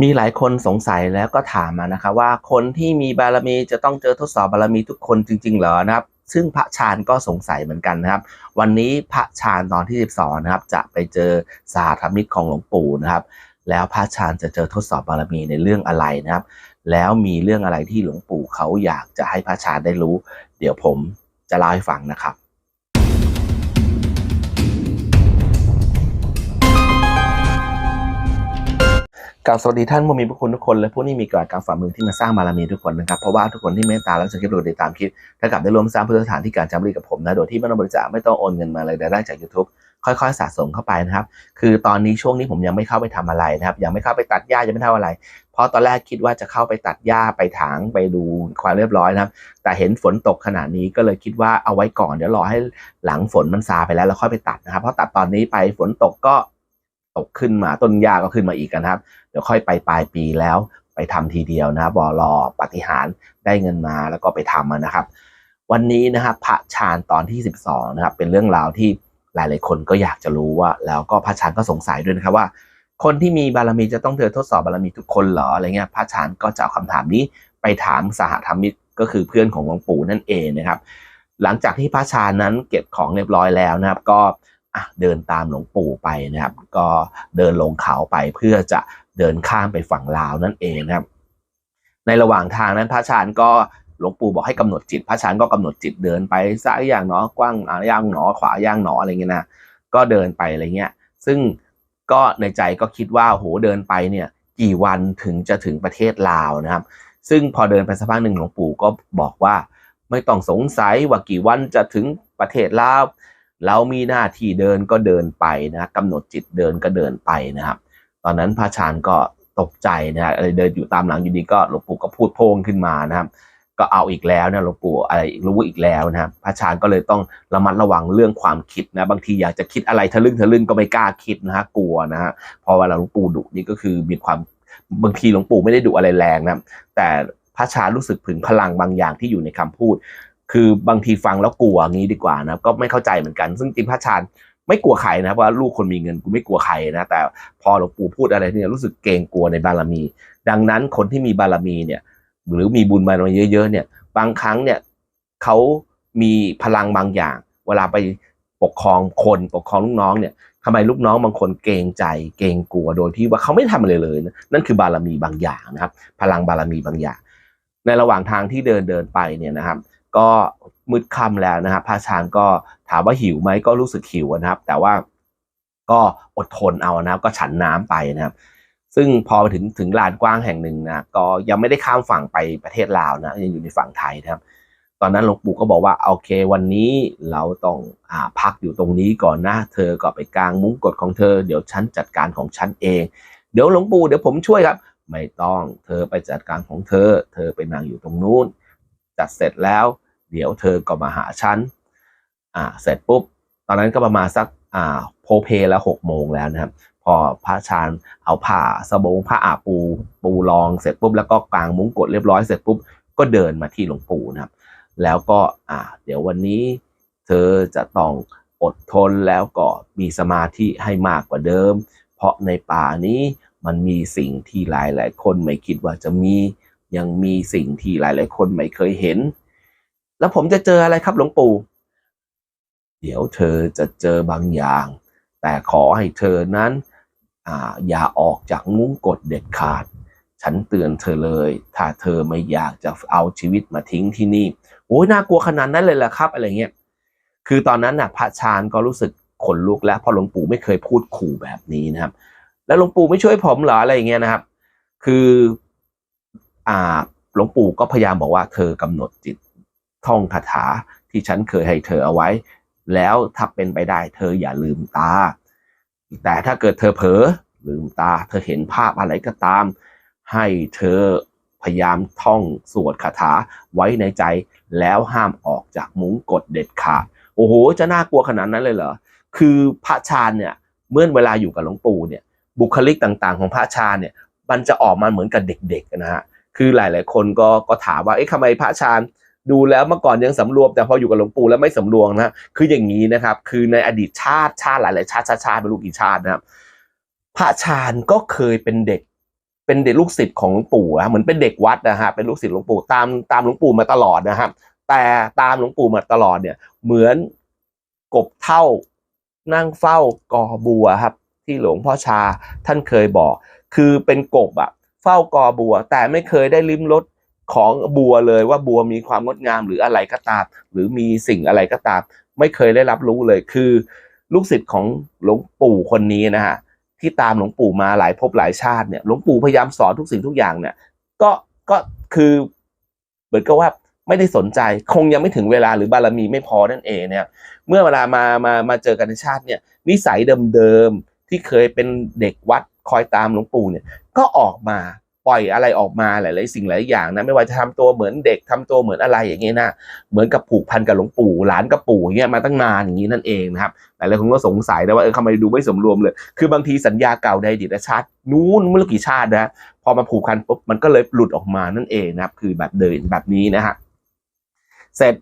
มีหลายคนสงสัยแล้วก็ถามมานะคะว่าคนที่มีบารมีจะต้องเจอทดสอบบารมีทุกคนจริง ๆ เหรอนะครับ ซึ่งพระชาญก็สงสัยเหมือนกันนะครับ วันนี้พระชาญตอนที่ 12 นะครับ จะไปเจอสาธมิตรของหลวงปู่นะครับ แล้วพระชาญจะเจอทดสอบบารมีในเรื่องอะไรนะครับ แล้วมีเรื่องอะไรที่หลวงปู่เขาอยากจะให้พระชาญได้รู้ เดี๋ยวผมจะเล่าให้ฟังนะครับ กราบสวัสดีท่านผู้มีพระคุณทุกคนและผู้ที่มีกาบการฝ่ามือที่มาสร้างบารมีทุกคนนะครับเพราะว่าทุกคนที่เมตตาและจะคิดโดยติดตามคิดถ้ากลับได้ร่วมสร้างพุทธสถานที่การจำรีกับผมนะโดยที่ไม่ต้องบริจาคไม่ต้องโอนเงินมาเลยได้จาก YouTube ค่อยๆสะสมเข้าไปนะครับ คือตอนนี้ช่วงนี้ผมยังไม่เข้าไปทำอะไรนะครับ ยังไม่เข้าไปตัดหญ้ายังไม่เท่าอะไร เพราะตอนแรกคิดว่าจะเข้าไปตัดหญ้าไปถางไปดูความเรียบร้อยนะครับ แต่เห็นฝนตกขนาดนี้ก็เลยคิดว่าเอาไว้ก่อนเดี๋ยวรอให้หลังฝนมันซาไปแล้วแล้วค่อยไปตัดนะครับ เพราะตัดตอนนี้ไปฝนตกก็ ตกขึ้นมาต้นหญ้าก็ขึ้นมาอีกนะครับ เดี๋ยวค่อยไปปลายปีแล้วไปทำทีเดียวนะบอรอปฏิหารได้เงินมาแล้วก็ไปทำนะครับ วันนี้นะครับพระชาญตอนที่ 12นะครับเป็นเรื่องราวที่หลาย ๆ คนก็อยากจะรู้ว่า แล้วก็พระชาญก็สงสัยด้วยนะครับว่า คนที่มีบารมีจะต้องเจอทดสอบบารมีทุกคนเหรออะไรเงี้ยพระชาญก็จะเอาคำถามนี้ไปถามสหธรรมิกก็คือเพื่อนของหลวงปู่นั่นเองนะครับ หลังจากที่พระชาญนั้นเก็บของเรียบร้อยแล้วนะครับ ก็ อะเดินตามหลวงปู่ไปนะครับ ก็เดินลงเขาไปเพื่อจะเดินข้ามไปฝั่งลาวนั่นเองนะครับ ในระหว่างทางนั้นพระชาญก็หลวงปู่บอกให้กำหนดจิต พระชาญก็กำหนดจิตเดินไปซ้ายอย่างหนอกว้างอย่างหนอขวาย่างหนออะไรเงี้ยนะก็เดินไปอะไรเงี้ย ซึ่งก็ในใจก็คิดว่าโหเดินไปเนี่ยกี่วันถึงจะถึงประเทศลาวนะครับ ซึ่งพอเดินไปสักพักหนึ่งหลวงปู่ก็บอกว่า ไม่ต้องสงสัยว่ากี่วันจะถึงประเทศลาว เรามีหน้าที่เดินก็เดินไปนะกำหนดจิตเดินก็เดินไปนะครับ ตอนนั้นพระชานก็ตกใจนะฮะไรเดินอยู่ตามหลังอยู่ดีก็หลวงปู่ก็พูดโพงขึ้นมานะครับ ก็เอาอีกแล้วนะหลวงปู่อะไรรู้อีกแล้วนะครับพระชานก็เลยต้องระมัดระวังเรื่องความคิดนะ บางทีอยากจะคิดอะไรทะลึ่งทะลึ่งก็ไม่กล้าคิดนะฮะกลัวนะฮะพอเวลาหลวงปู่ดุนี่ก็คือมีความบางทีหลวงปู่ไม่ได้ดุอะไรแรงนะแต่พระชานรู้สึกถึงพลังบางอย่างที่อยู่ในคำพูด คือบางทีฟังแล้วกลัวงี้ดีกว่านะก็ไม่เข้าใจเหมือนกัน ซึ่งจริงพระชานไม่กลัวใครนะว่าลูกคนมีเงินกูไม่กลัวใครนะ แต่พอหลวงปู่พูดอะไรเนี่ยรู้สึกเกรงกลัวในบารมี ดังนั้นคนที่มีบารมีเนี่ยหรือมีบุญบารมีเยอะๆเนี่ย บางครั้งเนี่ยเขามีพลังบางอย่าง เวลาไปปกครองคนปกครองลูกน้องเนี่ยทำไมลูกน้องบางคนเกรงใจ เกรงกลัวโดยที่ว่าเขาไม่ทำอะไรเลยนะนั่นคือบารมีบางอย่างนะครับ พลังบารมีบางอย่าง ในระหว่างทางที่เดินเดินไปเนี่ยนะครับ ก็มืดค่ำแล้วนะครับพระช้านก็ถามว่าหิวไหมก็รู้สึกหิวนะครับ แต่ว่าก็อดทนเอานะครับก็ฉันน้ำไปนะครับ ซึ่งพอถึงถึงลานกว้างแห่งหนึ่งนะก็ยังไม่ได้ข้ามฝั่งไปประเทศลาวนะยังอยู่ในฝั่งไทยนะครับ ตอนนั้นหลวงปู่ก็บอกว่าโอเควันนี้เราต้องอพักอยู่ตรงนี้ก่อนนะเธอก็ไปกลางมุ้งกดของเธอ เดี๋ยวฉันจัดการของฉันเอง เดี๋ยวหลวงปู่เดี๋ยวผมช่วยครับ ไม่ต้องเธอไปจัดการของเธอ เธอไปนั่งอยู่ตรงนู้น จัดเสร็จแล้ว เดี๋ยวเธอก็มาหาฉันอ่าเสร็จปุ๊บ ตอนนั้นก็ประมาณสักอ่าโพเพแล้วหกโมงแล้วนะครับ พอพระชานเอาผ้าสบงผ้าอาปู ปูรองเสร็จปุ๊บแล้วก็กางมุ้งกดเรียบร้อยเสร็จปุ๊บก็เดินมาที่หลวงปู่นะครับ แล้วก็อ่าเดี๋ยววันนี้เธอจะต้องอดทนแล้วก็มีสมาธิให้มากกว่าเดิม เพราะในป่านี้มันมีสิ่งที่หลายหลายคนไม่คิดว่าจะมี ยังมีสิ่งที่หลายหลาย ๆ คนไม่เคยเห็น แล้วผมจะเจออะไรครับหลวงปู่ เดี๋ยวเธอจะเจอบางอย่าง แต่ขอให้เธอนั้นออย่าออกจากมุ้งกฎเด็ดขาด ฉันเตือนเธอเลย ถ้าเธอไม่อยากจะเอาชีวิตมาทิ้งที่นี่โอ้ยน่ากลัวขนาดนั้นเลยเหรอครับ อะไรเงี้ย คือตอนนั้นน่ะพระชานก็รู้สึกขนลุกแล้วเพราะหลวงปู่ไม่เคยพูดขู่แบบนี้นะครับ แล้วหลวงปู่ไม่ช่วยผมเหรออะไรอย่างเงี้ยนะครับ คือ อ่าหลวงปู่ก็พยายามบอกว่าเธอกำหนดจิตท่องคาถาที่ฉันเคยให้เธอเอาไว้ แล้วถ้าเป็นไปได้ เธออย่าลืมตา แต่ถ้าเกิดเธอเผลอลืมตา เธอเห็นภาพอะไรก็ตาม ให้เธอพยายามท่องสวดคาถาไว้ในใจ แล้วห้ามออกจากมุ้งกฎเด็ดขาดโอ้โห จะน่ากลัวขนาดนั้นเลยเหรอคือพระชาญเนี่ยเมื่อเวลาอยู่กับหลวงปู่เนี่ยบุคลิกต่างๆ ของพระชาญเนี่ยมันจะออกมาเหมือนกับเด็กๆนะฮะ คือหลาย ๆ คนก็ก็ถามว่าเอ๊ะทำไมพระชาญดูแล้วเมื่อก่อนยังสำรวมแต่พออยู่กับหลวงปู่แล้วไม่สำรวมนะคืออย่างนี้นะครับ คือในอดีตชาติชาติหลาย ๆ ชาติชาติชาติไม่รู้กี่ชาตินะครับ พระชาญก็เคยเป็นเด็ก เป็นเด็กลูกศิษย์ของหลวงปู่อะเหมือนเป็นเด็กวัดนะฮะเป็นลูกศิษย์หลวงปู่ตามตามหลวงปู่มาตลอดนะครับแต่ตามหลวงปู่มาตลอดเนี่ย เหมือนกบเท่านั่งเฝ้ากอบัวครับ ที่หลวงพ่อชาท่านเคยบอก คือเป็นกบอะ เฝ้ากอบัว แต่ไม่เคยได้ลิ้มรสของบัวเลยว่าบัวมีความงดงามหรืออะไรก็ตาม หรือมีสิ่งอะไรก็ตาม ไม่เคยได้รับรู้เลยคือ ลูกศิษย์ของหลวงปู่คนนี้นะฮะที่ตามหลวงปู่มาหลายภพหลายชาติเนี่ยหลวงปู่พยายามสอนทุกสิ่งทุกอย่างเนี่ย ก็ก็คือเหมือนกับว่าไม่ได้สนใจคงยังไม่ถึงเวลาหรือบารมีไม่พอนั่นเองเนี่ย เมื่อเวลามามามาเจอกันในชาติเนี่ยนิสัยเดิมๆที่เคยเป็นเด็กวัดคอยตามหลวงปู่เนี่ย ก็ออกมาปล่อยอะไรออกมาหลาย ๆ สิ่งหลายอย่างนะไม่ว่าจะทำตัวเหมือนเด็กทำตัวเหมือนอะไรอย่างเงี้ยนะเหมือนกับผูกพันกับหลวงปู่หลานกับปู่อย่างเงี้ยมาตั้งนานอย่างนี้นั่นเองนะครับหลายๆคนก็สงสัยนะว่าเออทำไมดูไม่สมรวมเลย คือบางทีสัญญาเก่าในอดีตชาตินู้นไม่รู้กี่ชาตินะพอมาผูกพันปุ๊บมันก็เลยหลุดออกมานั่นเองนะครับ คือแบบเดินแบบนี้นะฮะเสร็จ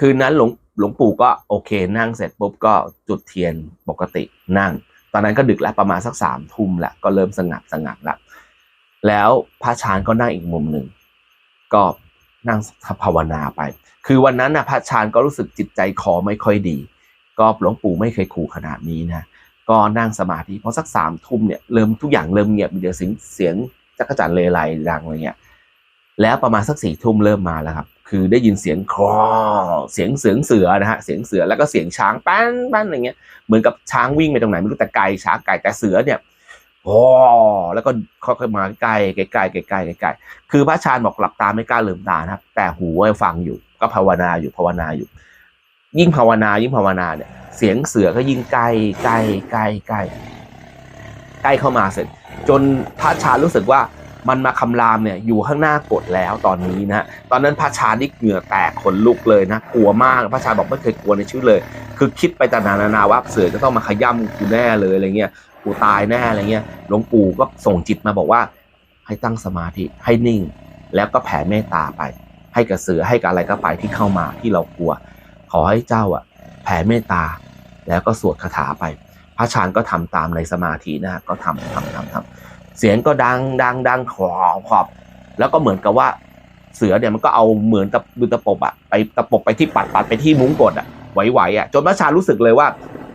คืนนั้นหลวงหลวงปู่ก็โอเค นั่งเสร็จปุ๊บก็จุดเทียนปกตินั่ง ตอนนั้นก็ดึกแล้วประมาณสักสามทุ่มละก็เริ่มสงัดสงัดละแล้วพระชานก็นั่งอีกมุมหนึ่งก็นั่งภาวนาไป คือวันนั้นนะพระชานก็รู้สึกจิตใจคอไม่ค่อยดี ก็หลวงปู่ไม่เคยขู่ขนาดนี้นะก็นั่งสมาธิพอสักสามทุ่มเนี่ยเริ่มทุกอย่างเริ่มเงียบมีแต่เสียงเสียงจักรจันเลไลดังอะไรเงี้ยแล้วประมาณสักสี่ทุ่มเริ่มมาแล้วครับ คือได้ยินเสียงครอเสียงเสือเสือนะฮะเสียงเสือแล้วก็เสียงช้างปั้นปั้นอะไรเงี้ยเหมือนกับช้างวิ่งไปตรงไหนไม่รู้แต่ไกลช้างไกลแต่เสือเนี่ยโอ้แล้วก็ค่อยๆมาใกล้ใกล้ใกล้ใกล้ใกล้ใกล้คือพระชานบอกหลับตาไม่กล้าลืมตานะครับ แต่หูฟังอยู่ก็ภาวนาอยู่ภาวนาอยู่ ยิ่งภาวนายิ่งภาวนาเนี่ย เสียงเสือก็ยิ่งใกล้ใกล้ใกล้ใกล้ใกล้เข้ามาเสร็จ จนพระชานรู้สึกว่า มันมาคำรามเนี่ยอยู่ข้างหน้ากดแล้วตอนนี้นะฮะตอนนั้นพระชานี่เหงื่อแตกขนลุกเลยนะกลัวมากพระชาบอกไม่เคยกลัวในชีวิตเลย คือคิดไปต่างๆนานาว่าเสือจะต้องมาขย่ำกูแน่เลยอะไรเงี้ยกูตายแน่อะไรเงี้ยหลวงปู่ก็ส่งจิตมาบอกว่า ให้ตั้งสมาธิให้นิ่ง แล้วก็แผ่เมตตาไป ให้กับเสือให้กับอะไรก็ไปที่เข้ามาที่เรากลัว ขอให้เจ้าอะแผ่เมตตาแล้วก็สวดคาถาไป พระชานก็ทำตามในสมาธินะฮะก็ทำทำทำทำ เสียงก็ดังดังดังขอบขอบ แล้วก็เหมือนกับว่าเสือเนี่ยมันก็เอาเหมือนกับมือตะปบอะไปตะปบไปที่ปัดปัดไปที่มุ้งกดอะไหวๆอะจนพระชานรู้สึกเลยว่า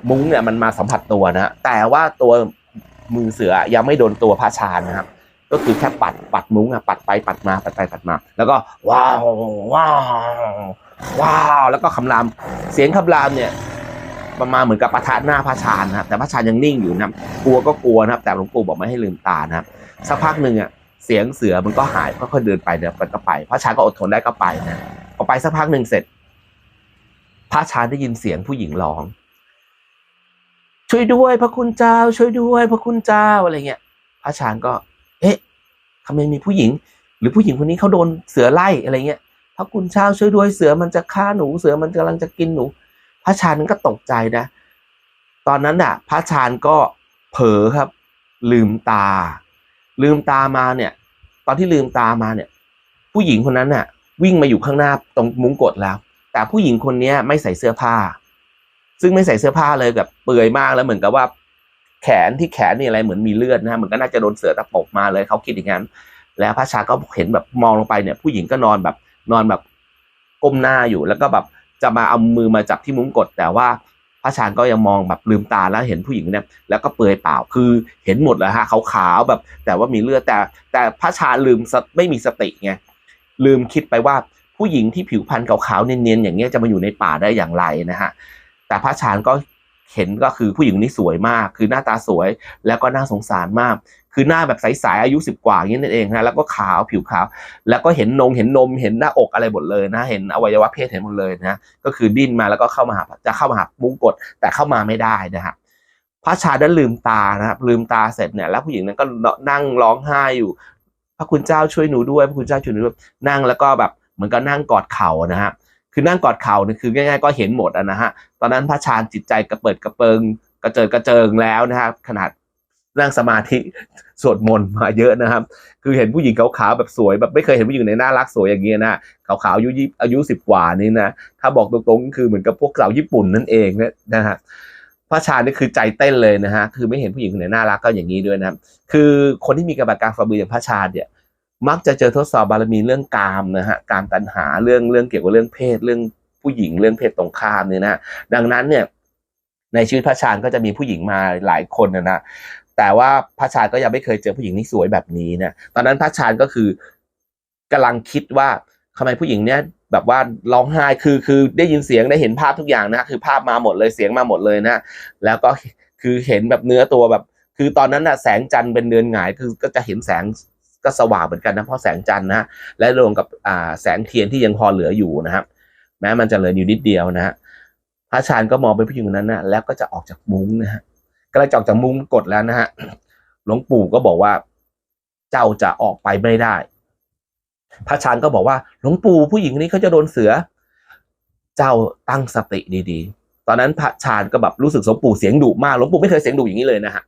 มุ้งเนี่ยมันมาสัมผัสตัวนะฮะแต่ว่าตัวมือเสือยังไม่โดนตัวพระชานนะครับก็คือแค่ปัดปัดมุ้งอะปัดไปปัดมาปัดไปปัดมา แล้วก็ว้าวว้าวว้าวแล้วก็คำรามเสียงคำรามเนี่ย ประมาณเหมือนกับประทะหน้าพระชานนะครับแต่พระชานยังนิ่งอยู่นะครับกลัวก็กลัวนะครับ แต่หลวงปู่บอกไม่ให้ลืมตานะครับสักพักหนึ่งอะเสียงเสือมันก็หายค่อยๆเดินไปเดินไปก็ไป พระชานก็อดทนได้ก็ไปนะพอไปสักพักหนึ่งเสร็จ พระชานได้ยินเสียงผู้หญิงร้อง ช่วยด้วย พระคุณเจ้า ช่วยด้วย พระคุณเจ้าอะไรเงี้ยพระชานก็ เอ๊ะทำไมมีผู้หญิง หรือผู้หญิงคนนี้เขาโดนเสือไล่อะไรเงี้ยพระคุณเจ้าช่วยด้วยเสือมันจะฆ่าหนูเสือมันกำลังจะกินหนู ระชานก็ตกใจนะ ตอนนั้นน่ะ พระชานก็เผลอครับ ลืมตา ลืมตามาเนี่ย ตอนที่ลืมตามาเนี่ย ผู้หญิงคนนั้นน่ะ วิ่งมาอยู่ข้างหน้าตรงมุ้งกดแล้ว แต่ผู้หญิงคนเนี้ยไม่ใส่เสื้อผ้า ซึ่งไม่ใส่เสื้อผ้าเลยแบบเปลือยมากแล้วเหมือนกับว่า แขนที่แขนนี่อะไรเหมือนมีเลือดนะฮะเหมือนก็น่าจะโดนเสือตะปบมาเลยเขาคิดอย่างนั้นแล้วพระชาก็เห็นแบบมองลงไปเนี่ย ผู้หญิงก็นอนแบบนอนแบบก้มหน้าอยู่แล้วก็แบบ จะมาเอามือมาจับที่มุ้งกด แต่ว่าพระชานก็ยังมองแบบลืมตาแล้วเห็นผู้หญิงเนี่ยแล้วก็เปลือยเปล่าคือเห็นหมดแล้วฮะขาวๆแบบ แต่ว่ามีเลือดแต่ แต่พระชานลืมสไม่มีสติไงลืมคิดไปว่าผู้หญิงที่ผิวพรรณขาวๆเนียนๆอย่างเงี้ยจะมาอยู่ในป่าได้อย่างไรนะฮะแต่พระชานก็เห็นก็คือผู้หญิงนนี้สวยมาก คือหน้าตาสวยแล้วก็น่าสงสารมาก คือหน้าแบบใสๆอายุสิบกว่าอย่างนี้นั่นเองนะแล้วก็ขาวผิวขาว แล้วก็เห็นนงเห็นนมเห็นหน้าอกอะไรหมดเลยนะ เห็นอวัยวะเพศเห็นหมดเลยนะก็คือดิ้นมาแล้วก็เข้ามาหาจะเข้ามาหามุ้งกดแต่เข้ามาไม่ได้นะครับพระชาดันลืมตานะครับลืมตาเสร็จเนี่ยแล้วผู้หญิงนั้นก็นั่งร้องไห้อยู่ พระคุณเจ้าช่วยหนูด้วย พระคุณเจ้าช่วยหนูด้วยนั่งแล้วก็แบบเหมือนกับนั่งกอดเข่านะฮะคือนั่งกอดเข่าเนี่ยคือง่ายๆก็เห็นหมดนะฮะตอนนั้นพระชาจิตใจกระเปิดกระเปิงกระเจิดกระเจิงแล้วนะครับขนาด นั่งสมาธิสวดมนต์มาเยอะนะครับ คือเห็นผู้หญิงขาวๆแบบสวยแบบไม่เคยเห็นผู้หญิงในน่ารักสวยอย่างเงี้ยนะขาวๆอายุยี่อายุสิบกว่านี่นะถ้าบอกตรงๆก็คือเหมือนกับพวกสาวญี่ปุ่นนั่นเองนะนะฮะพระชานี่คือใจเต้นเลยนะฮะคือไม่เห็นผู้หญิงคนไหนน่ารักก็อย่างนี้ด้วยนะคือคนที่มีกระบะการฝ่ามืออย่างพระชาเนี่ยมักจะเจอทดสอบบารมีเรื่องกามนะฮะการตัณหาเรื่องเรื่องเกี่ยวกับเรื่องเพศเรื่องผู้หญิงเรื่องเพศตรงข้ามเนี่ยนะดังนั้นเนี่ยในชีวิตพระชาญก็จะมีผู้หญิงมาหลายคนนะนะ แต่ว่าพระชาญก็ยังไม่เคยเจอผู้หญิงที่สวยแบบนี้นะตอนนั้นพระชาญก็คือกำลังคิดว่าทำไมผู้หญิงเนี่ยแบบว่าร้องไห้คือคือได้ยินเสียงได้เห็นภาพทุกอย่างนะคือภาพมาหมดเลยเสียงมาหมดเลยนะ แล้วก็คือเห็นแบบเนื้อตัวแบบ คือตอนนั้นน่ะแสงจันทร์เป็นเดือนหงายคือก็จะเห็นแสงก็สว่างเหมือนกันนะเพราะแสงจันทร์นะและรวมกับอ่าแสงเทียนที่ยังพอเหลืออยู่นะครับ แม้มันจะเหลืออยู่นิดเดียวนะฮะพระชานก็มองไปผู้หญิงคนนั้นนะแล้วก็จะออกจากมุ้งนะฮะ กำลังจะออกจากมุ้งกดแล้วนะฮะหลวงปู่ก็บอกว่า เจ้าจะออกไปไม่ได้ พระชานก็บอกว่า หลวงปู่ผู้หญิงคนนี้เขาจะโดนเสือ เจ้าตั้งสติดีๆ ตอนนั้นพระชานก็แบบรู้สึกหลวงปู่เสียงดุมากหลวงปู่ไม่เคยเสียงดุอย่างนี้เลยนะฮะ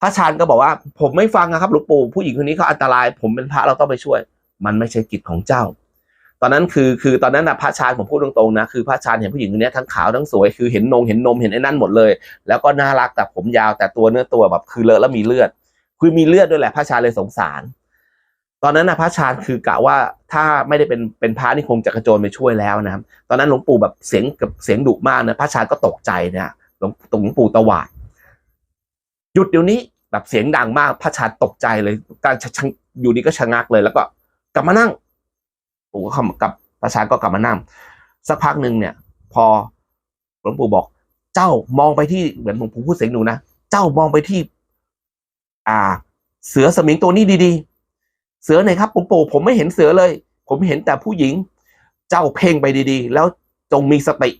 พระชานก็บอกว่า ผมไม่ฟังนะครับหลวงปู่ผู้หญิงคนนี้เขาอันตราย ผมเป็นพระเราต้องไปช่วย มันไม่ใช่กิจของเจ้า ตอนนั้นคือคือตอนนั้นนะพระชานผมพูดตรงๆนะคือพระชานเห็นผู้หญิงคนนี้ทั้งขาวทั้งสวยคือเห็นนงเห็นนมเห็นไอ้นั่นหมดเลย แล้วก็น่ารักแต่ผมยาวแต่ตัวเนื้อตัวแบบคือเลอะแล้วมีเลือด คือมีเลือดด้วยแหละพระชานเลยสงสาร ตอนนั้นนะพระชานคือกะว่าถ้าไม่ได้เป็นเป็นพระนี่คงจะกระโจนไปช่วยแล้วนะครับตอนนั้นหลวงปู่แบบเสียงกับเสียงดุมากนะพระชานก็ตกใจเนี่ยหลวงหลวงปู่ตวาดหยุดเดี๋ยวนี้แบบเสียงดังมากพระชานตกใจเลยการชะอยู่ดีก็ชะงักเลย แล้วก็กลับมานั่ง ปู่ก็เข้ากับพระชานก็กลับมานั่งสักพักหนึ่งเนี่ย พอหลวงปู่บอก เจ้ามองไปที่เหมือนหลวงปู่พูดเสียงหนูนะเจ้ามองไปที่ อ่า เสือสมิงตัวนี้ดีๆ เสือไหนครับหลวงปู่ผมไม่เห็นเสือเลย ผมเห็นแต่ผู้หญิง เจ้าเพ่งไปดีๆ แล้วจงมีสติ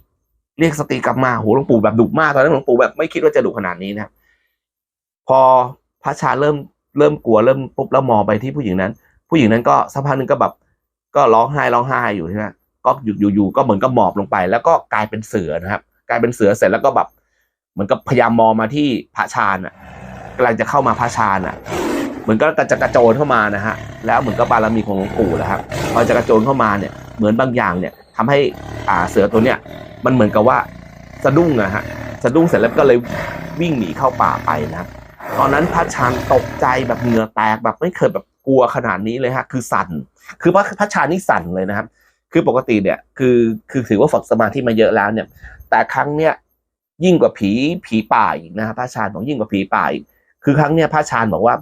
เรียกสติกลับมาโหหลวงปู่แบบดุมากตอนนั้นหลวงปู่แบบไม่คิดว่าจะดุขนาดนี้นะพอพระชาเริ่มเริ่มกลัวเริ่มปุ๊บแล้วมองไปที่ผู้หญิงนั้น ผู้หญิงนั้นก็สักพักหนึ่งก็แบบ ก็ร้องไห้ร้องไห้อยู่ใช่ไหมก็อยู่อยู่ๆก็เหมือนกับหมอบลงไป แล้วก็กลายเป็นเสือนะครับ กลายเป็นเสือเสร็จแล้วก็แบบเหมือนกับพยายามมองมาที่พระชาญอะกำลังจะเข้ามาพระชาญอะ เหมือนก็จะกระโจนเข้ามานะฮะแล้วเหมือนกับบารมีของหลวงปู่นะครับพอจะกระโจนเข้ามาเนี่ยเหมือนบางอย่างเนี่ยทำให้อ่าเสือตัวเนี้ยมันเหมือนกับว่าสะดุ้งอะฮะสะดุ้งเสร็จแล้วก็เลยวิ่งหนีเข้าป่าไปนะตอนนั้นพระชานตกใจแบบเหงื่อแตกแบบไม่เคยแบบ กลัวขนาดนี้เลยฮะ คือสั่น คือพระพระชานี่สั่นเลยนะครับ คือปกติเนี่ย คือคือถือว่าฝึกสมาธิมาเยอะแล้วเนี่ย แต่ครั้งเนี้ยยิ่งกว่าผีผีป่าอีกนะครับพระชานบอกยิ่งกว่าผีป่าอีกคือครั้งเนี้ยพระชานบอกว่า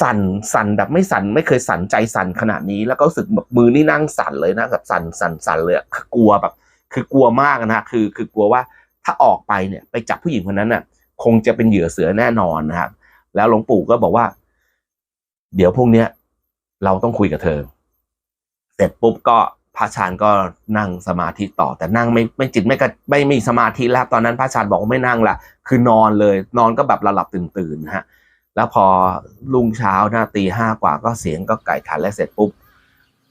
สั่นสั่นแบบไม่สั่นไม่เคยสั่นใจสั่นขนาดนี้ แล้วก็รู้สึกแบบมือนี่นั่งสั่นเลยนะแบบสั่นสั่นสั่นเลยคือกลัวแบบ คือกลัวมากนะคือ คือกลัวว่าถ้าออกไปเนี่ย ไปจับผู้หญิงคนนั้นน่ะ คงจะเป็นเหยื่อเสือแน่นอนนะครับแล้วหลวงปู่ก็บอกว่า เดี๋ยวพรุ่งเนี้ยเราต้องคุยกับเธอ เสร็จปุ๊บก็พระชานก็นั่งสมาธิต่อ แต่นั่งไม่ไม่จิตไม่กระไม่มีสมาธิแล้วตอนนั้นพระชานบอกว่าไม่นั่งละคือนอนเลย นอนก็แบบหลับตื่นๆนฮะ แล้วพอรุ่งเช้าหน้าตีห้ากว่าก็เสียงก็ไก่ขันและเสร็จปุ๊บ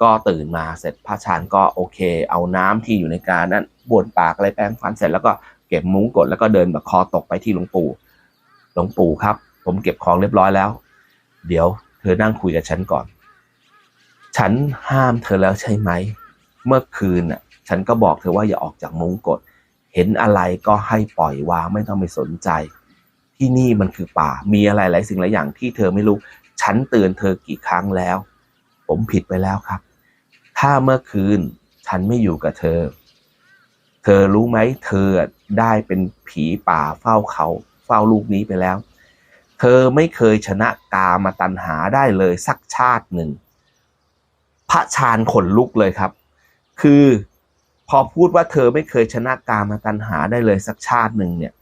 ก็ตื่นมาเสร็จพระชานก็โอเค เอาน้ำที่อยู่ในการนั้นบ้วนปากอะไรแปรงฟันเสร็จแล้วก็เก็บมุ้งกดแล้วก็เดินแบบคอตกไปที่หลวงปู่หลวงปู่ครับ ผมเก็บของเรียบร้อยแล้ว เดี๋ยว ธอนั่งคุยกับฉันก่อน ฉันห้ามเธอแล้วใช่ไหม เมื่อคืนน่ะ ฉันก็บอกเธอว่าอย่าออกจากมุ้งกดเห็นอะไรก็ให้ปล่อยวางไม่ต้องไปสนใจ ที่นี่มันคือป่า มีอะไรหลายสิ่งหลายอย่างที่เธอไม่รู้ ฉันเตือนเธอกี่ครั้งแล้ว ผมผิดไปแล้วครับ ถ้าเมื่อคืนฉันไม่อยู่กับเธอ เธอรู้ไหม เธอได้เป็นผีป่าเฝ้าเขา เฝ้าลูกนี้ไปแล้ว เธอไม่เคยชนะกามาตันหาได้เลยสักชาติหนึ่ง พระชานขนลุกเลยครับ คือพอพูดว่าเธอไม่เคยชนะกามาตันหาได้เลยสักชาติหนึ่งเนี่ย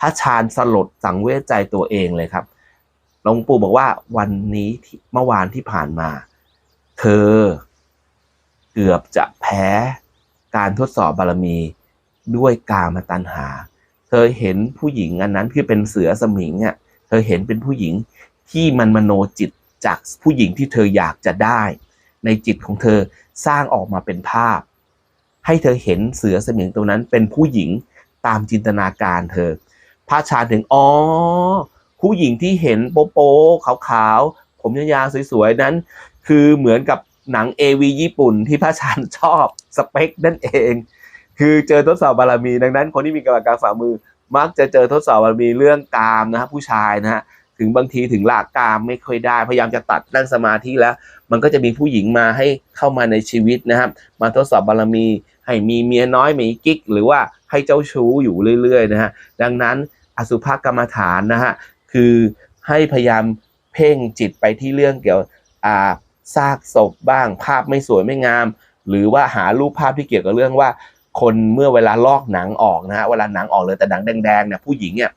พระชานสลดสังเวชใจตัวเองเลยครับหลวงปู่บอกว่าวันนี้เมื่อวานที่ผ่านมา เธอเกือบจะแพ้การทดสอบบารมีด้วยกามาตัณหา เธอเห็นผู้หญิงอันนั้นที่เป็นเสือสมิงอะเธ อเห็นเป็นผู้หญิงที่มันมโนจิตจากผู้หญิงที่เธออยากจะได้ ในจิตของเธอสร้างออกมาเป็นภาพ ให้เธอเห็นเสือสมิงตรงนั้นเป็นผู้หญิงตามจินตนาการเธอ พระชาถึงอ๋อผู้หญิงที่เห็นโป๊โป๊ขาวๆผมยาวๆสวยๆนั้น คือเหมือนกับหนังเอวีญี่ปุ่นที่พระชานชอบสเปคนั่นเอง คือเจอทดสอบบารมีดังนั้น คนที่มีกำลังกางฝ่ามือ มักจะเจอทดสอบบารมีเรื่องกามนะฮะผู้ชายนะฮะถึงบางทีถึงหลากกามไม่ค่อยได้พยายามจะตัดนั่งสมาธิแล้ว มันก็จะมีผู้หญิงมาให้เข้ามาในชีวิตนะครับ มาทดสอบบารมี ให้มีเมียน้อยมีกิ๊ก หรือว่าให้เจ้าชู้อยู่เรื่อยๆนะฮะดังนั้นอสุภกรรมฐานนะฮะคือให้พยายามเพ่งจิตไปที่เรื่องเกี่ยวอ่าซากศพบ้าง ภาพไม่สวยไม่งาม หรือว่าหารูปภาพที่เกี่ยวกับเรื่องว่า คนเมื่อเวลาลอกหนังออกนะฮะเวลาหนังออกเหลยแต่หนังแดงๆเนี่ยผู้หญิงเนี่ย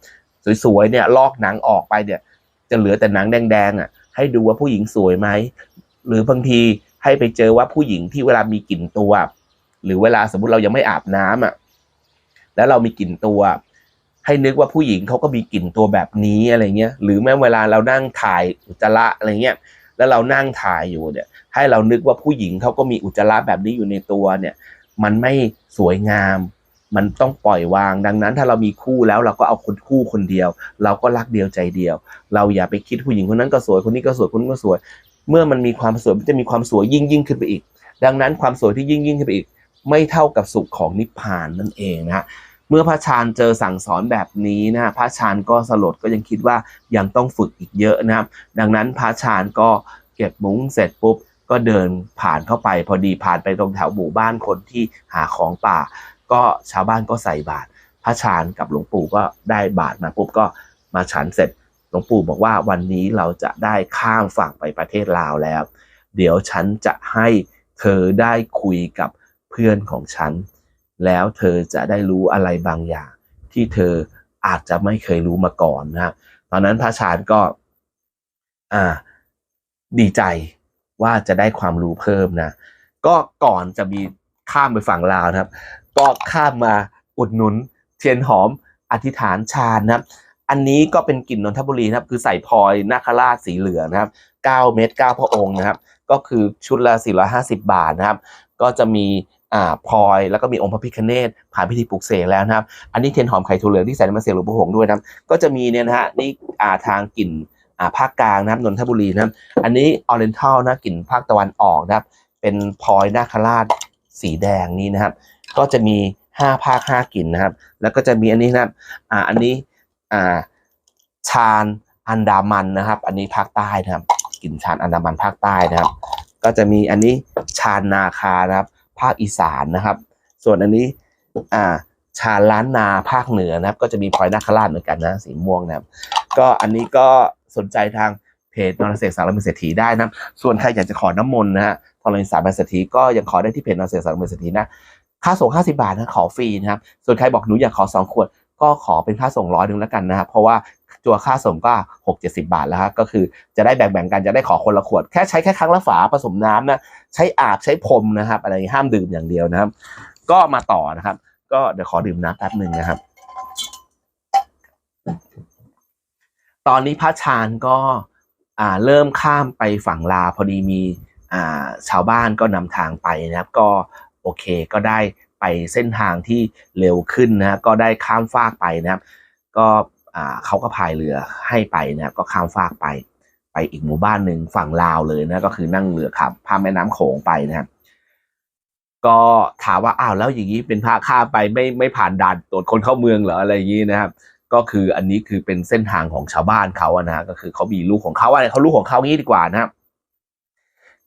สวยๆเนี่ยลอกหนังออกไปเนี่ยจะเหลือแต่หนังแดงๆอะให้ดูว่าผู้หญิงสวยไหมหรือบางทีให้ไปเจอว่าผู้หญิงที่เวลามีกลิ่นตัว หรือเวลาสมมติเรายังไม่อาบน้ำอะแล้วเรามีกลิ่นตัว ให้นึกว่าผู้หญิงเขาก็มีกลิ่นตัวแบบนี้อะไรเงี้ยหรือแม้เวลาเรานั่งถ่ายอุจจาระอะไรเงี้ยแล้วเรานั่งถ่ายอยู่เนี่ยให้เรานึกว่าผู้หญิงเขาก็มีอุจจาระแบบนี้อยู่ในตัวเนี่ย มันไม่สวยงาม มันต้องปล่อยวาง ดังนั้น ถ้าเรามีคู่แล้วเราก็เอาคนคู่คนเดียว เราก็รักเดียวใจเดียว เราอย่าไปคิดผู้หญิงคนนั้นก็สวยคนนี้ก็สวยคนนี้ก็สวย เมื่อมันมีความสวยมันจะมีความสวยยิ่งยิ่งขึ้นไปอีก ดังนั้นความสวยที่ยิ่งยิ่งขึ้นไปอีก ไม่เท่ากับสุขของนิพพานนั่นเองนะฮะเมื่อพระชานเจอสั่งสอนแบบนี้นะพระชานก็สลดก็ยังคิดว่ายังต้องฝึกอีกเยอะนะครับ ดังนั้นพระชานก็เก็บมุ้งเสร็จปุ๊บ ก็เดินผ่านเข้าไป พอดีผ่านไปตรงแถวหมู่บ้านคนที่หาของป่า ก็ชาวบ้านก็ใส่บาตรพระชานกับหลวงปู่ก็ได้บาตรมาปุ๊บก็มาฉันเสร็จหลวงปู่บอกว่าวันนี้เราจะได้ข้ามฝั่งไปประเทศลาวแล้ว เดี๋ยวฉันจะให้เธอได้คุยกับเพื่อนของฉัน แล้วเธอจะได้รู้อะไรบางอย่าง ที่เธออาจจะไม่เคยรู้มาก่อนนะครับตอนนั้นพระชานก็ อ่า ดีใจ ว่าจะได้ความรู้เพิ่มนะ ก็ก่อนจะมีข้ามไปฝั่งลาวนะครับ ก็ข้ามมาอุดหนุนเทียนหอมอธิษฐานฌานนะครับ อันนี้ก็เป็นกลิ่นนนทบุรีนะครับ คือใส่พลอยนาคราชสีเหลืองนะครับ 9 เม็ด9พระองค์นะครับ ก็คือชุดละ 450 บาทนะครับ ก็จะมีอ่าพลอยแล้วก็มีองค์พระพิฆเนศผ่านพิธีปลุกเสกแล้วนะครับ อันนี้เทียนหอมไข่ถั่วเหลืองที่ใส่ในมาเสกหลวงพ่อหงส์ด้วยนะครับ ก็จะมีเนี่ยนะฮะนี่อ่าทางกลิ่น อ่าภาคกลางนะครับนนทบุรีนะครับอันนี้ออเรนทัลนะกลิ่นภาคตะวันออกนะครับ เป็นพลอยนาคราชสีแดงนี้นะครับ ก็จะมี 5 ภาค 5กลิ่นนะครับ แล้วก็จะมีอันนี้นะครับอ่าอันนี้อ่าชาญอันดามันนะครับ อันนี้ภาคใต้นะครับกลิ่นชาญอันดามันภาคใต้นะครับ ก็จะมีอันนี้ชาญนาคานะครับ ภาคอีสานนะครับ ส่วนอันนี้อ่าชาล้านนาภาคเหนือนะครับ ก็จะมีพลอยนาคราชเหมือนกันนะสีม่วงนะครับ ก็อันนี้ก็สนใจทางเพจนรเสกสารมิเศรษฐีได้นะ ส่วนใครอยากจะขอน้ำมนต์นะฮะทรณีสารมิเศรษฐีก็ยังขอได้ที่เพจนรเสกสารมิเศรษฐีนะ ค่าส่ง 50 บาทนะขอฟรีนะครับ ส่วนใครบอกหนูอยากขอ 2 ขวด ก็ขอเป็นค่าส่งร้อยหนึ่งแล้วกันนะครับ เพราะว่าตัวค่าส่งก็ 6 70 บาทแล้วครับก็คือจะได้แบ่งๆกันจะได้ขอคนละขวด แค่ใช้แค่ครั้งละฝาผสมน้ำนะ ใช้อาบใช้พรมนะครับ อะไรห้ามดื่มอย่างเดียวนะครับ ก็มาต่อนะครับ ก็เดี๋ยวขอดื่มน้ำแป๊บหนึ่งนะครับ ตอนนี้พระชานก็อ่าเริ่มข้ามไปฝั่งลาวพอดีมีอ่าชาวบ้านก็นำทางไปนะครับก็โอเคก็ได้ไปเส้นทางที่เร็วขึ้นนะก็ได้ข้ามฟากไปนะครับ ก็อ่าเขาก็พายเรือให้ไปนะครับก็ข้ามฟากไป ไปอีกหมู่บ้านหนึ่งฝั่งลาวเลยนะก็คือนั่งเรือขับข้ามแม่น้ำโขงไปนะครับก็ถามว่าอ้าวแล้วอย่างนี้เป็นพาข้าไปไม่ไม่ผ่านด่านตรวจคนเข้าเมืองเหรออะไรอย่างนี้นะครับ ก็คืออันนี้คือเป็นเส้นทางของชาวบ้านเขาอะนะก็คือเขามีลูกของเขาอะไรเขาลูกของเขางี้ดีกว่านะครับ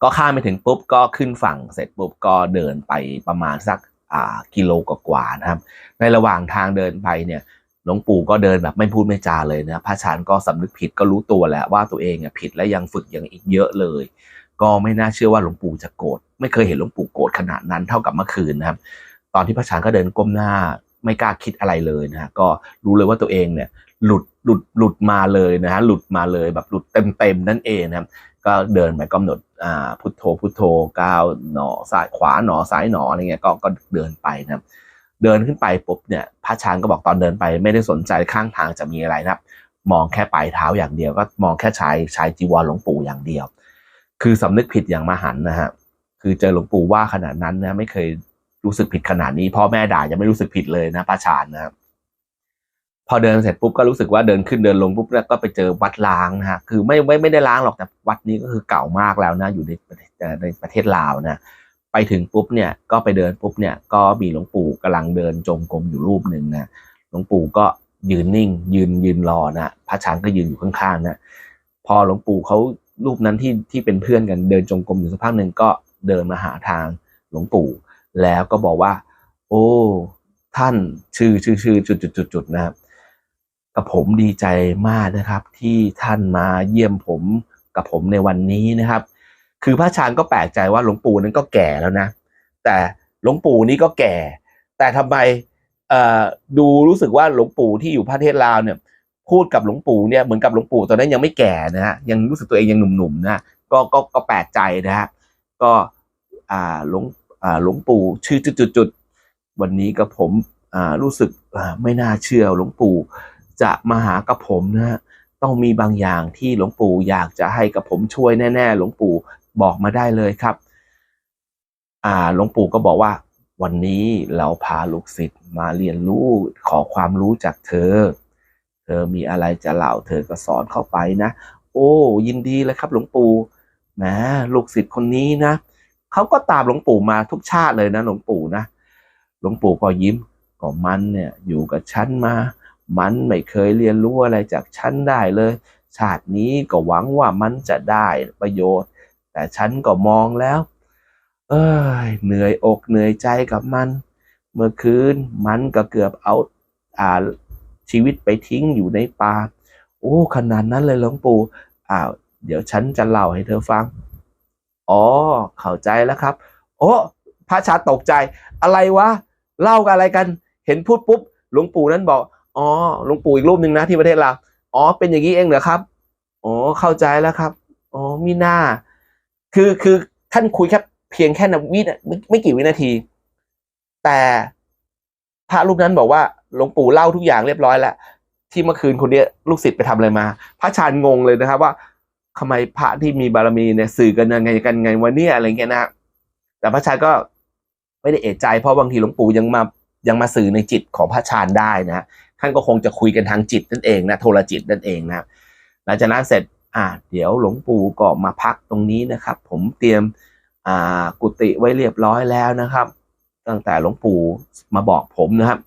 ก็ข้ามไปถึงปุ๊บก็ขึ้นฝั่งเสร็จปุ๊บก็เดินไปประมาณสักอ่ากิโลกว่าๆนะครับ ในระหว่างทางเดินไปเนี่ยหลวงปู่ก็เดินแบบไม่พูดไม่จาเลยนะพระชานก็สำนึกผิดก็รู้ตัวแล้วว่าตัวเองอะผิดและยังฝึกยังอีกเยอะเลย ก็ไม่น่าเชื่อว่าหลวงปู่จะโกรธไม่เคยเห็นหลวงปู่โกรธขนาดนั้นเท่ากับเมื่อคืนนะครับ ตอนที่พระชานก็เดินก้มหน้า ไม่กล้าคิดอะไรเลยนะฮะก็รู้เลยว่าตัวเองเนี่ยหลุดหลุดหลุดมาเลยนะฮะหลุดมาเลยแบบหลุดเต็มเต็มนั่นเองนะครับก็เดินไปกำหนดอ่าพุทโธพุทโธก้าวหนอซ้ายขวาหนอซ้ายหนออะไรเงี้ยก็ก็เดินไปนะครับเดินขึ้นไปปุ๊บเนี่ยพระชานก็บอกตอนเดินไป ไม่ได้สนใจข้างทางจะมีอะไรนะครับมองแค่ปลายเท้าอย่างเดียว ก็มองแค่ชายชายจีวรหลวงปู่อย่างเดียว คือสำนึกผิดอย่างมหันนะฮะคือเจอหลวงปู่ว่าขนาดนั้นนะไม่เคย รู้สึกผิดขนาดนี้ พ่อแม่ด่ายังไม่รู้สึกผิดเลยนะพระชานนะครับพอเดินเสร็จปุ๊บก็รู้สึกว่าเดินขึ้นเดินลงปุ๊บแล้วก็ไปเจอวัดล้างนะฮะคือไม่ไม่ไม่ได้ล้างหรอกแต่วัดนี้ก็คือเก่ามากแล้วนะอยู่ในประเทศในประเทศลาวนะไปถึงปุ๊บเนี่ยก็ไปเดินปุ๊บเนี่ยก็มีหลวงปู่กำลังเดินจงกรมอยู่รูปหนึ่งนะหลวงปู่ก็ยืนนิ่ง ยืนยืนรอนะพระช้างก็ยืนอยู่ข้างๆนะพอหลวงปู่เขารูปนั้นที่ที่เป็นเพื่อนกันเดินจงกรมอยู่สักพักหนึ่งก็เดินมาหาทางหลวงปู่ แล้วก็บอกว่า โอ้ท่านชื่อชื่อชื่อจุดจุดจุดจุดนะครับกับผมดีใจมากนะครับ ที่ท่านมาเยี่ยมผมกับผมในวันนี้นะครับ คือพระชานก็แปลกใจว่าหลวงปู่นั้นก็แก่แล้วนะ แต่หลวงปู่นี้ก็แก่ แต่ทำไมเอ่อดูรู้สึกว่าหลวงปู่ที่อยู่ประเทศลาวเนี่ย พูดกับหลวงปู่เนี่ยเหมือนกับหลวงปู่ตอนนั้นยังไม่แก่นะฮะยังรู้สึกตัวเองยังหนุ่มๆนะก็ก็ก็แปลกใจนะฮะก็อ่าหลวง หลวงปู่ชื่อจุดๆวันนี้กับผมอ่ารู้สึกไม่น่าเชื่อหลวงปู่จะมาหากับผมนะฮะต้องมีบางอย่างที่หลวงปู่อยากจะให้กับผมช่วยแน่ ๆ หลวงปู่บอกมาได้เลยครับ อ่าหลวงปู่ก็บอกว่า วันนี้เราพาลูกศิษย์มาเรียนรู้ขอความรู้จากเธอ เธอมีอะไรจะเล่าเธอก็สอนเข้าไปนะ โอ้ ยินดีเลยครับ หลวงปู่แหมลูกศิษย์คนนี้นะ เขาก็ตามหลวงปู่มาทุกชาติเลยนะหลวงปู่นะหลวงปู่ก็ยิ้มก็มันเนี่ยอยู่กับฉันมา มันไม่เคยเรียนรู้อะไรจากฉันได้เลย ชาตินี้ก็หวังว่ามันจะได้ประโยชน์ แต่ฉันก็มองแล้ว เอ้ยเหนื่อยอกเหนื่อยใจกับมัน เมื่อคืนมันก็เกือบเอาอ่าชีวิตไปทิ้งอยู่ในป่าโอ้ขนาดนั้นเลยหลวงปู่อ้าวเดี๋ยวฉันจะเล่าให้เธอฟัง อ๋อ เข้าใจแล้วครับ โอ้พระชาตกใจ อะไรวะ เล่ากันอะไรกัน เห็นพูดปุ๊บ หลวงปู่นั้นบอก อ๋อ หลวงปู่อีกรูปหนึ่งนะที่ประเทศลาวอ๋อ เป็นอย่างนี้เองเหรอครับ อ๋อ เข้าใจแล้วครับ อ๋อ มีหน้า คือ คือ ท่านคุยแค่เพียงแค่นาวินไม่ไม่กี่วินาที แต่พระรูปนั้นบอกว่าหลวงปู่เล่าทุกอย่างเรียบร้อยแล้วที่เมื่อคืนคนเนี้ยลูกศิษย์ไปทำอะไรมา พระชานงงเลยนะครับว่า ทำไมพระที่มีบารมีเนี่ยสื่อกันยังไงกันไงวะเนี่ยอะไรเงี้ยนะแต่พระชานก็ไม่ได้เอะใจ เพราะบางทีหลวงปู่ยังมายังมาสื่อในจิตของพระชานได้นะท่านก็คงจะคุยกันทางจิตนั่นเองนะโทรจิตนั่นเองนะหลังจากนั้นเสร็จอ่าเดี๋ยวหลวงปู่ก็มาพักตรงนี้นะครับ ผมเตรียมอ่ากุฏิไว้เรียบร้อยแล้วนะครับ ตั้งแต่หลวงปู่มาบอกผมนะครับ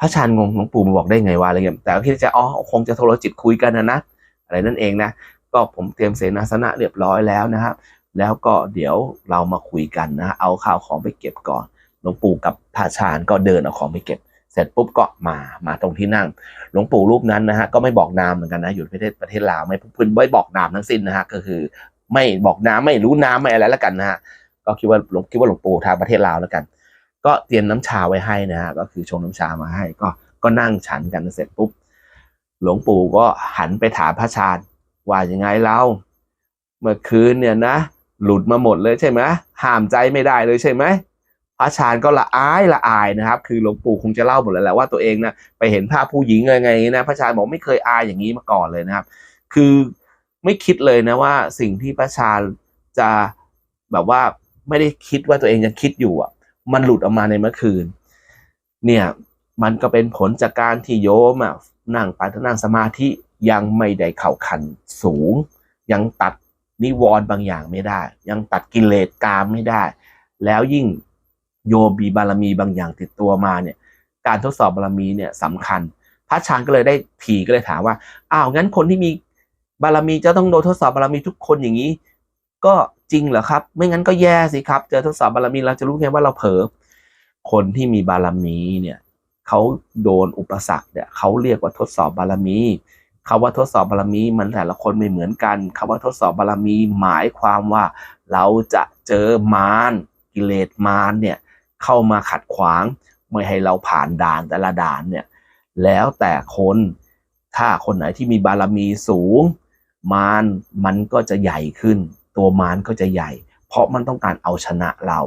พระชานงงหลวงปู่มาบอกได้ไงวะอะไรเงี้ยแต่ก็คิดจะอ๋อคงจะโทรจิตคุยกันนะนะอะไรนั่นเองนะ ก็ผมเตรียมเสนาสนะเรียบร้อยแล้วนะครับ แล้วก็เดี๋ยวเรามาคุยกันนะ เอาข้าวของไปเก็บก่อนหลวงปู่กับพระชานก็เดินเอาของไปเก็บ เสร็จปุ๊บก็มามาตรงที่นั่ง หลวงปู่รูปนั้นนะฮะก็ไม่บอกนามเหมือนกันนะอยู่ประเทศประเทศลาวไม่พื้นไม่บอกนามทั้งสิ้นนะฮะก็คือ ไม่บอกน้ำไม่รู้น้ำไม่อะไรแล้วกันนะฮะก็คิดว่าหลวงคิดว่าหลวงปู่ทางประเทศลาวแล้วกัน ก็เตรียมน้ำชาไว้ให้นะฮะก็คือชงน้ำชามาให้ก็ก็นั่งฉันกันเสร็จปุ๊บหลวงปู่ก็หันไปถามพระชาญ ว่ายังไงเรา เมื่อคืนเนี่ยนะ หลุดมาหมดเลยใช่ไหมห้ามใจไม่ได้เลยใช่ไหมพระชาญก็ละอายละอายนะครับ คือหลวงปู่คงจะเล่าหมดแล้วแหละว่าตัวเองนะไปเห็นภาพผู้หญิงอะไรไงนะพระชาญบอกไม่เคยอายอย่างนี้มาก่อนเลยนะครับ คือไม่คิดเลยนะว่าสิ่งที่พระชาญจะแบบว่าไม่ได้คิดว่าตัวเองยังคิดอยู่อะ มันหลุดออกมาในเมื่อคืน เนี่ย มันก็เป็นผลจากการที่โยมอะนั่งไปนั่งสมาธิ ยังไม่ได้เข่าขันสูง ยังตัดนิวรณ์บางอย่างไม่ได้ ยังตัดกิเลสกามไม่ได้ แล้วยิ่งโยมมีบารมีบางอย่างติดตัวมาเนี่ย การทดสอบบารมีเนี่ยสำคัญ พระชานก็เลยได้ผีก็เลยถามว่าอ้าวงั้นคนที่มีบารมีจะต้องโดนทดสอบบารมีทุกคนอย่างนี้ ก็จริงเหรอครับ ไม่งั้นก็แย่สิครับ เจอทดสอบบารมีเราจะรู้ไงว่าเราเผลอคนที่มีบารมีเนี่ยเขาโดนอุปสรรคเนี่ยเขาเรียกว่าทดสอบบารมี คาว่าทดสอบบารมีมันแต่ละคนไม่เหมือนกันคาว่าทดสอบบารมีหมายความว่าเราจะเจอมารกิเลสมารเนี่ยเข้ามาขัดขวางไม่ให้เราผ่านด่านแต่ละด่านเนี่ยแล้วแต่คนถ้าคนไหนที่มีบารมีสูง มารมันก็จะใหญ่ขึ้น ตัวมารก็จะใหญ่ เพราะมันต้องการเอาชนะเรา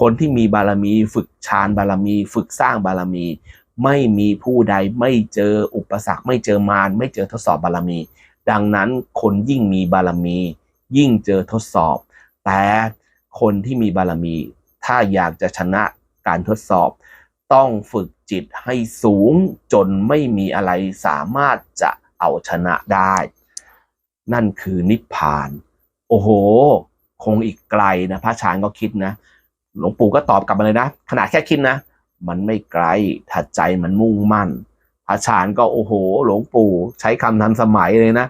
คนที่มีบารมีฝึกฌานบารมี ฝึกสร้างบารมี ไม่มีผู้ใดไม่เจออุปสรรค ไม่เจอมารไม่เจอทดสอบบารมี ดังนั้นคนยิ่งมีบารมี ยิ่งเจอทดสอบ แต่คนที่มีบารมี ถ้าอยากจะชนะการทดสอบ ต้องฝึกจิตให้สูงจนไม่มีอะไรสามารถจะเอาชนะได้ นั่นคือนิพพาน โอ้โห คงอีกไกลนะพระชานก็คิดนะ หลวงปู่ก็ตอบกลับมาเลยนะ ขนาดแค่คิดนะ มันไม่ไกลถ้าใจมันมุ่งมั่นพระชานก็โอ้โห หลวงปู่ ใช้คำทันสมัยเลยนะ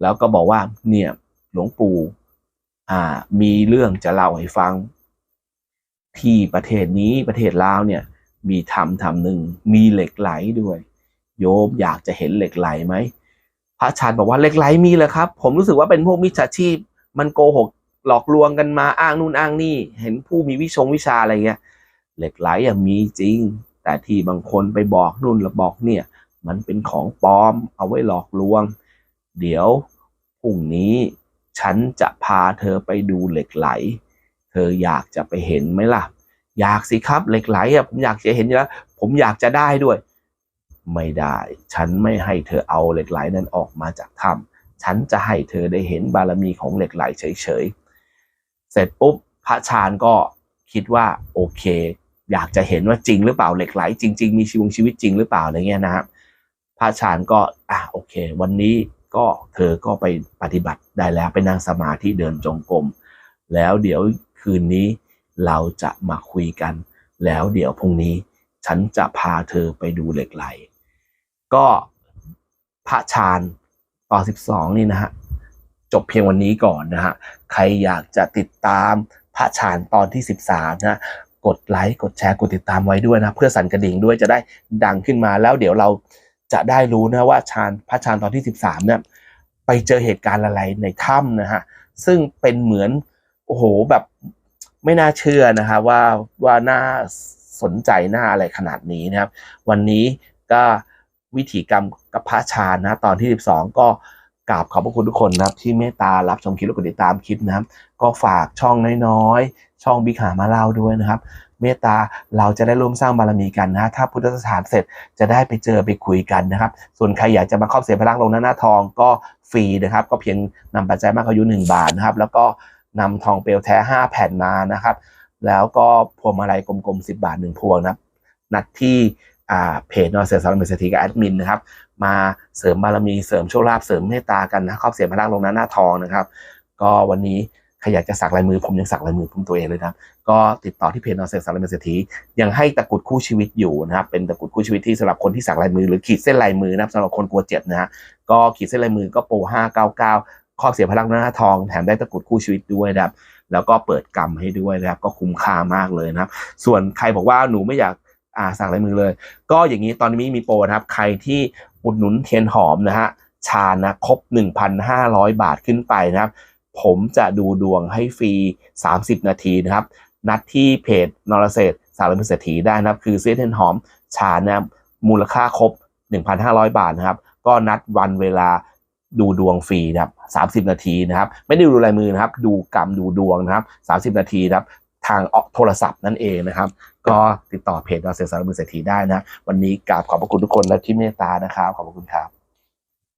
แล้วก็บอกว่าเนี่ยหลวงปู่อ่ามีเรื่องจะเล่าให้ฟัง ที่ประเทศนี้ประเทศลาวเนี่ย มีธรรมธรรมหนึ่งมีเหล็กไหลด้วย โยมอยากจะเห็นเหล็กไหลไหมพระชานบอกว่าเหล็กไหลมีเลยครับ ผมรู้สึกว่าเป็นพวกมิจฉาชีพ มันโกหกหลอกลวงกันมาอ้างนู่นอ้างนี่ เห็นผู้มีวิชงวิชาอะไรเงี้ย เหล็กไหลอะมีจริง แต่ที่บางคนไปบอกนู่นแล้วบอกเนี่ย มันเป็นของปลอมเอาไว้หลอกลวง เดี๋ยวพรุ่งนี้ฉันจะพาเธอไปดูเหล็กไหล เธออยากจะไปเห็นไหมล่ะ อยากสิครับเหล็กไหลอะผมอยากจะเห็นอยู่แล้วผมอยากจะได้ด้วย ไม่ได้ ฉันไม่ให้เธอเอาเหล็กไหลนั้นออกมาจากถ้ำฉันจะให้เธอได้เห็นบารมีของเหล็กไหลเฉยๆ เสร็จปุ๊บพระชานก็คิดว่าโอเค อยากจะเห็นว่าจริงหรือเปล่าเหล็กไหลจริง ๆ มีชีวงชีวิตจริงหรือเปล่าอะไรเงี้ยนะครับพระชานก็อะโอเค วันนี้ก็เธอก็ไปปฏิบัติได้แล้วไปนั่งสมาธิเดินจงกรมแล้วเดี๋ยวคืนนี้เราจะมาคุยกัน แล้วเดี๋ยวพรุ่งนี้ฉันจะพาเธอไปดูเหล็กไหล ก็พระชานตอน12 นี่นะฮะจบเพียงวันนี้ก่อนนะฮะใครอยากจะติดตามพระชานตอนที่ 13 นะ กดไลค์กดแชร์กดติดตามไว้ด้วยนะเพื่อสั่นกระดิ่งด้วยจะได้ดังขึ้นมาแล้วเดี๋ยวเราจะได้รู้นะว่าชานพระชานตอนที่ 13เนี่ยไปเจอเหตุการณ์อะไรในถ้ำนะฮะซึ่งเป็นเหมือนโอ้โหแบบไม่น่าเชื่อนะฮะว่าว่าน่าสนใจน่าอะไรขนาดนี้นะครับ วันนี้ก็วิถีกรรมกับพระชาญนะตอนที่ 12 ก็กราบขอบพระคุณทุกคนนะครับที่เมตตารับชมคลิปและกดติดตามคลิปนะครับ ก็ฝากช่องน้อย ช่องบิ๊กหามาเล่าด้วยนะครับ เมตตาเราจะได้ร่วมสร้างบารมีกันนะ ถ้าพุทธสถานเสร็จจะได้ไปเจอไปคุยกันนะครับ ส่วนใครอยากจะมาครอบเสียพลังลงหน้าหน้าทองก็ฟรีนะครับ ก็เพียงนำปัจจัยมากอายุ1บาทนะครับ แล้วก็นำทองเปลวแท้ 5 แผ่นมานะครับ แล้วก็พวงมาลัยกลมๆ10 บาท1พวงนะครับ นัดที่อ่าเพจนอเสือสารมิสถีกับแอดมินนะครับ มาเสริมบารมีเสริมโชคลาภเสริมเมตตากันนะครอบเสียพลังลงหน้าหน้าทองนะครับ ก็วันนี้ ใครอยากจะสักลายมือผมยังสักลายมือผมตัวเองเลยนะครับก็ติดต่อที่เพจนอเสือสารมิสถียังให้ตะกรุดคู่ชีวิตอยู่นะครับเป็นตะกรุดคู่ชีวิตที่สำหรับคนที่สักลายมือหรือขีดเส้นลายมือนะครับสำหรับคนกลัวเจ็บนะฮะก็ขีดเส้นลายมือก็โปร599ครอบเสียพลังหน้าทองแถมได้ตะกรุดคู่ชีวิตด้วยนะครับแล้วก็เปิดกรรมให้ด้วยนะครับก็คุ้มค่ามากเลยนะครับ ส่วนใครบอกว่าหนูไม่อยากอ่าสั่งลายมือเลย ก็อย่างนี้ตอนนี้มีโปรนะครับ ใครที่อุดหนุนเทียนหอมนะฮะชานะครบ 1,500 บาทขึ้นไปนะครับ ผมจะดูดวงให้ฟรี 30 นาทีนะครับ นัดที่เพจนรเศรษฐ์สารมิเศรษฐีได้นะครับ คือเซื้อเทนหอมชานะมูลค่าครบ 1,500 บาทนะครับ ก็นัดวันเวลาดูดวงฟรีนะครับ 30 นาทีนะครับ ไม่ได้ดูลายมือนะครับ ดูกรรมดูดวงนะครับ30 นาทีนะครับ ทางออกโทรศัพท์นั่นเองนะครับ ก็ติดต่อเพจเรเสียสารมือเศรษฐีได้นะ วันนี้กราบขอบพระคุณทุกคนและที่เมตตานะครับ ขอบพระคุณครับ